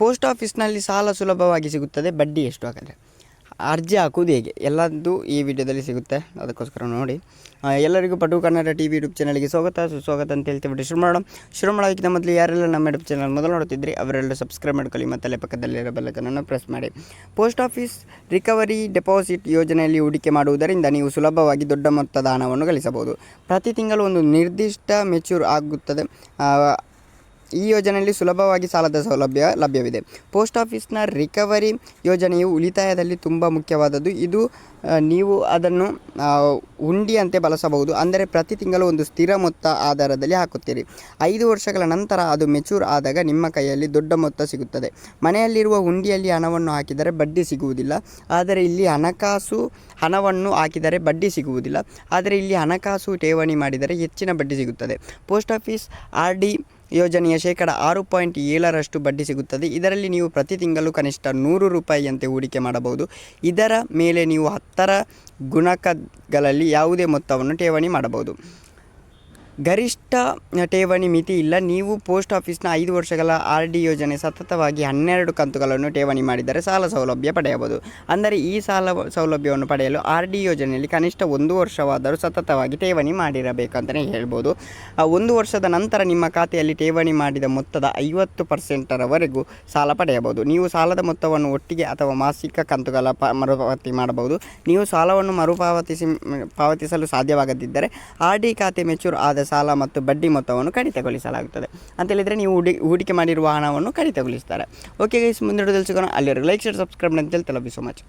Post ಆಫೀಸ್ನಲ್ಲಿ ಸಾಲ ಸುಲಭವಾಗಿ ಸಿಗುತ್ತದೆ, ಬಡ್ಡಿ ಎಷ್ಟು ಹಾಕಿದ್ರೆ ಅರ್ಜಿ ಹಾಕುವುದು ಹೇಗೆ? ಎಲ್ಲದ್ದು ಈ ವಿಡಿಯೋದಲ್ಲಿ ಸಿಗುತ್ತೆ, ಅದಕ್ಕೋಸ್ಕರ ನೋಡಿ. ಎಲ್ಲರಿಗೂ ಪಟು ಕನ್ನಡ ಟಿ ವಿ ಯೂಟ್ಯೂಬ್ ಚಾನಲ್ಗೆ ಸ್ವಾಗತ, ಸುಸ್ವಾಗತ ಅಂತ ಹೇಳ್ತೀವಿ ಶುರು ಮಾಡೋಣ. ಶುರು ಮಾಡೋದಕ್ಕಿಂತ ಮೊದಲು ಯಾರೆಲ್ಲ ನಮ್ಮ ಯೂಟ್ಯೂಬ್ ಚಾನಲ್ ಮೊದಲು ನೋಡ್ತಿದ್ರಿ ಅವರೆಲ್ಲ ಸಬ್ಸ್ಕ್ರೈಬ್ ಮಾಡ್ಕೊಳ್ಳಿ ಮತ್ತು ಪಕ್ಕದಲ್ಲಿರೋ ಬೆಲ್ಲಕನ್ನು ಪ್ರೆಸ್ ಮಾಡಿ. ಪೋಸ್ಟ್ ಆಫೀಸ್ ರಿಕವರಿ ಡೆಪಾಸಿಟ್ ಯೋಜನೆಯಲ್ಲಿ ಹೂಡಿಕೆ ಮಾಡುವುದರಿಂದ ನೀವು ಸುಲಭವಾಗಿ ದೊಡ್ಡ ಮೊತ್ತದ ಹಣವನ್ನು ಗಳಿಸಬಹುದು. ಪ್ರತಿ ತಿಂಗಳು ಒಂದು ನಿರ್ದಿಷ್ಟ ಮೆಚ್ಯೂರ್ ಆಗುತ್ತದೆ. ಈ ಯೋಜನೆಯಲ್ಲಿ ಸುಲಭವಾಗಿ ಸಾಲದ ಸೌಲಭ್ಯ ಲಭ್ಯವಿದೆ. ಪೋಸ್ಟ್ ಆಫೀಸ್ನ ರಿಕವರಿ ಯೋಜನೆಯು ಉಳಿತಾಯದಲ್ಲಿ ತುಂಬ ಮುಖ್ಯವಾದದ್ದು. ಇದು ನೀವು ಅದನ್ನು ಉಂಡಿಯಂತೆ ಬಳಸಬಹುದು. ಅಂದರೆ ಪ್ರತಿ ತಿಂಗಳು ಒಂದು ಸ್ಥಿರ ಮೊತ್ತ ಆಧಾರದಲ್ಲಿ ಹಾಕುತ್ತೀರಿ. ಐದು ವರ್ಷಗಳ ನಂತರ ಅದು ಮೆಚೂರ್ ಆದಾಗ ನಿಮ್ಮ ಕೈಯಲ್ಲಿ ದೊಡ್ಡ ಮೊತ್ತ ಸಿಗುತ್ತದೆ. ಮನೆಯಲ್ಲಿರುವ ಹುಂಡಿಯಲ್ಲಿ ಹಣವನ್ನು ಹಾಕಿದರೆ ಬಡ್ಡಿ ಸಿಗುವುದಿಲ್ಲ. ಆದರೆ ಇಲ್ಲಿ ಹಣಕಾಸು, ಹಣವನ್ನು ಹಾಕಿದರೆ ಬಡ್ಡಿ ಸಿಗುವುದಿಲ್ಲ. ಆದರೆ ಇಲ್ಲಿ ಹಣಕಾಸು ಠೇವಣಿ ಮಾಡಿದರೆ ಹೆಚ್ಚಿನ ಬಡ್ಡಿ ಸಿಗುತ್ತದೆ. ಪೋಸ್ಟ್ ಆಫೀಸ್ ಆರ್ ಡಿ ಯೋಜನೆಯ ಶೇಕಡ ಆರು ಪಾಯಿಂಟ್ ಏಳರಷ್ಟು ಬಡ್ಡಿ ಸಿಗುತ್ತದೆ. ಇದರಲ್ಲಿ ನೀವು ಪ್ರತಿ ತಿಂಗಳು ಕನಿಷ್ಠ ನೂರು ರೂಪಾಯಿಯಂತೆ ಹೂಡಿಕೆ ಮಾಡಬಹುದು. ಇದರ ಮೇಲೆ ನೀವು ಹತ್ತರ ಗುಣಕಗಳಲ್ಲಿ ಯಾವುದೇ ಮೊತ್ತವನ್ನು ಠೇವಣಿ ಮಾಡಬಹುದು. ಗರಿಷ್ಠ ಠೇವಣಿ ಮಿತಿ ಇಲ್ಲ. ನೀವು ಪೋಸ್ಟ್ ಆಫೀಸ್ನ ಐದು ವರ್ಷಗಳ ಆರ್ ಡಿ ಯೋಜನೆ ಸತತವಾಗಿ ಹನ್ನೆರಡು ಕಂತುಗಳನ್ನು ಠೇವಣಿ ಮಾಡಿದರೆ ಸಾಲ ಸೌಲಭ್ಯ ಪಡೆಯಬಹುದು. ಅಂದರೆ ಈ ಸಾಲ ಸೌಲಭ್ಯವನ್ನು ಪಡೆಯಲು ಆರ್ ಡಿ ಯೋಜನೆಯಲ್ಲಿ ಕನಿಷ್ಠ ಒಂದು ವರ್ಷವಾದರೂ ಸತತವಾಗಿ ಠೇವಣಿ ಮಾಡಿರಬೇಕಂತಲೇ ಹೇಳ್ಬೋದು. ಒಂದು ವರ್ಷದ ನಂತರ ನಿಮ್ಮ ಖಾತೆಯಲ್ಲಿ ಠೇವಣಿ ಮಾಡಿದ ಮೊತ್ತದ ಐವತ್ತು ಪರ್ಸೆಂಟರವರೆಗೂ ಸಾಲ ಪಡೆಯಬಹುದು. ನೀವು ಸಾಲದ ಮೊತ್ತವನ್ನು ಒಟ್ಟಿಗೆ ಅಥವಾ ಮಾಸಿಕ ಕಂತುಗಳ ಪ ಮರುಪಾವತಿ ಮಾಡಬಹುದು. ನೀವು ಸಾಲವನ್ನು ಮರುಪಾವತಿಸಿ, ಪಾವತಿಸಲು ಸಾಧ್ಯವಾಗದಿದ್ದರೆ ಆರ್ ಡಿ ಖಾತೆ ಮೆಚೂರ್ ಆದ ಸಾಲ ಮತ್ತು ಬಡ್ಡಿ ಮೊತ್ತವನ್ನು ಕಡಿತಗೊಳಿಸಲಾಗುತ್ತದೆ. ಅಂತ ಹೇಳಿದರೆ ನೀವು ಹೂಡಿ, ಹೂಡಿಕೆ ಮಾಡಿರುವ ಹಣವನ್ನು ಕಡಿತಗೊಳಿಸ್ತಾರೆ. ಓಕೆ ಗೈಸ್ ಮುಂದಿನ ಸಿಗೋಣ. ಅಲ್ಲಿವರೆಗೂ ಲೈಕ್ ಶೇರ್ ಸಬ್ಸ್ಕ್ರೈಬ್ ಅಂತ ಹೇಳಿ ಸೋ ಸೊ ಮಚ್